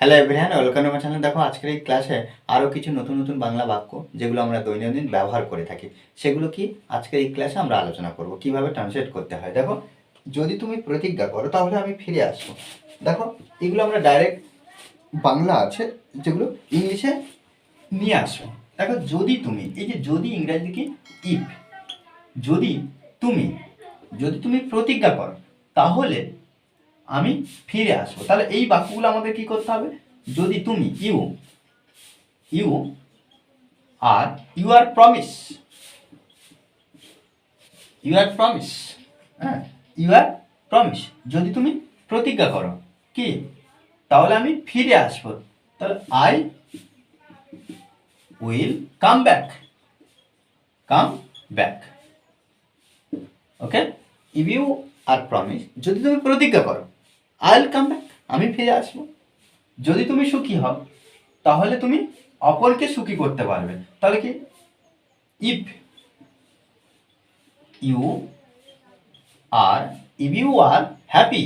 Hello everyone welcome আমার channel দেখো, আজকের এই ক্লাসে আরও কিছু নতুন নতুন বাংলা বাক্য যেগুলো আমরা দৈনন্দিন ব্যবহার করে থাকি। সেগুলো কি আজকের এই ক্লাসে আমরা আলোচনা করব, কীভাবে ট্রান্সলেট করতে হয়। দেখো, যদি তুমি প্রতিজ্ঞা করো, তাহলে আমি ফিরে আসব। দেখো, এগুলো আমরা ডাইরেক্ট বাংলা আছে, যেগুলো ইংলিশে নিয়ে আসব দেখো, যদি তুমি, এই যে যদি ইংরাজি কি? ইফ যদি তুমি যদি তুমি প্রতিজ্ঞা করো, তাহলে আমি ফিরে আসব। তাহলে এই বাক্যগুলো আমাদের কি করতে হবে? যদি তুমি you you are you are promise you are promise হ্যাঁ ইউ আর প্রমিস যদি তুমি প্রতিজ্ঞা করো, কি? তাহলে আমি ফিরে আসব। তাহলে I will come back come back okay you are promise যদি তুমি প্রতিজ্ঞা করো আই উইল কাম ব্যাক আমি ফিরে আসব। যদি তুমি সুখী হও, তাহলে তুমি অপরকে সুখী করতে পারবে। তাহলে কি? If you are if you are happy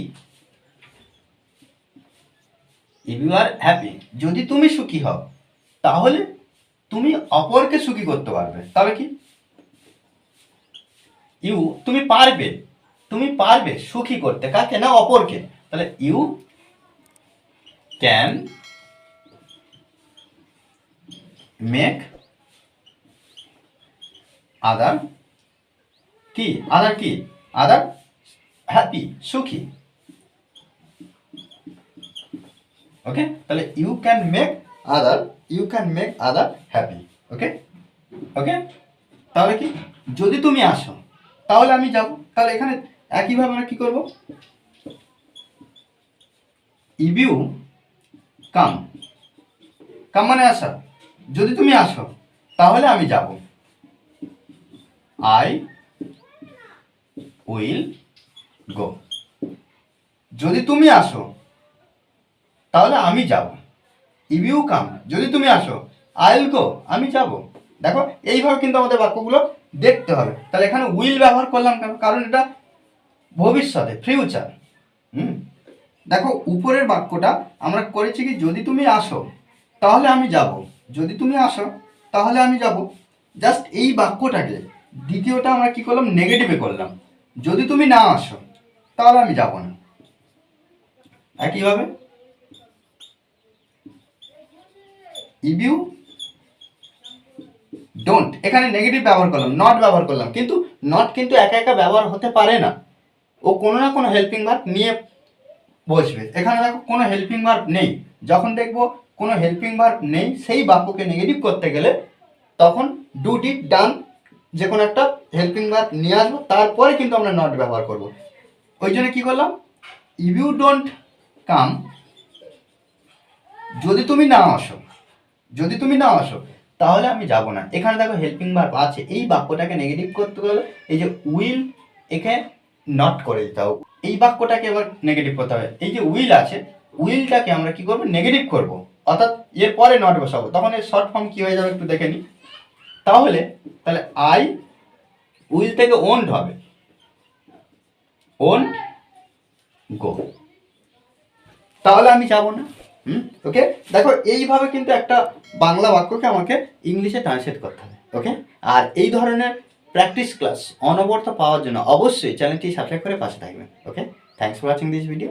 if you are happy যদি তুমি সুখী হও, তাহলে তুমি অপরকে সুখী করতে পারবে। তাহলে কি? ইউ তুমি পারবে। তুমি পারবে সুখী করতে। কাকে? না অপরকে। তাহলে ইউ ক্যান মেক আদার কি আদার কি আদার হ্যাপি সুখী। ওকে তাহলে you can make other you can make other happy okay okay তাহলে কি? যদি তুমি আসো, তাহলে আমি যাব। তাহলে এখানে একইভাবে আমরা কি করব? ইফ ইউ কাম। কাম মানে আসা। যদি তুমি আসো, তাহলে আমি যাব। I will go. যদি তুমি আসো, তাহলে আমি যাব। If you come. যদি তুমি আসো, আইল গো, আমি যাব। দেখো, এইভাবে কিন্তু আমাদের বাক্যগুলো দেখতে হবে। তাহলে এখানে উইল ব্যবহার করলাম কেন? কারণ এটা ভবিষ্যতে, ফিউচার। হুম? দেখো, উপরের বাক্যটা আমরা করেছি কি, যদি তুমি আসো, তাহলে আমি যাব। যদি তুমি আসো, তাহলে আমি যাব। জাস্ট এই বাক্যটাকে দ্বিতীয়টা আমরা কি করলাম, নেগেটিভে করলাম। যদি তুমি না আসো, তাহলে আমি যাব না। একইভাবে। ইউ ডোন্ট এখানে নেগেটিভ ব্যবহার করলাম নট ব্যবহার করলাম। কিন্তু নট কিন্তু একা একা ব্যবহার হতে পারে না। ও কোনো না কোনো হেল্পিং ভার্ব নিয়ে বসবে। এখানে দেখো কোনো হেল্পিং ভার্ব নেই। যখন দেখব কোনো হেল্পিং ভার্ব নেই, সেই বাক্যকে নেগেটিভ করতে গেলে তখন ডু ডিড ডান যে কোনো একটা হেল্পিং ভার্ব নিয়ে আসব, তারপরে কিন্তু আমরা নট ব্যবহার করব। ওই জন্য কী করলাম? ইফ ইউ ডোন্ট কাম যদি তুমি না আসো, যদি তুমি না আসো, তাহলে আমি যাব না। এখানে দেখো হেল্পিং ভার্ব আছে। এই বাক্যটাকে নেগেটিভ করতে গেলে এই যে উইল একে নট করে দিতে হবে। এই বাক্যটাকে এবার নেগেটিভ করতে হবে। এই যে উইল আছে উইলটাকে আমরা কি করব? নেগেটিভ করব। অর্থাৎ এর পরে নট বসাবো। তখন এর শর্ট ফর্ম কি হয়ে যাবে একটু দেখে নিই। তাহলে তাহলে আই উইল থেকে ওন্ড হবে। ওন গো তাহলে আমি যাব না। হুম? ওকে দেখো, এইভাবে কিন্তু একটা বাংলা বাক্যকে আমাকে ইংলিশে ট্রান্সলেট করতে হবে। ওকে আর এই ধরনের প্র্যাকটিস ক্লাস অনবরত পাওয়ার জন্য অবশ্যই চ্যানেলটি সাবস্ক্রাইব করে পাশে থাকবেন okay thanks for watching this video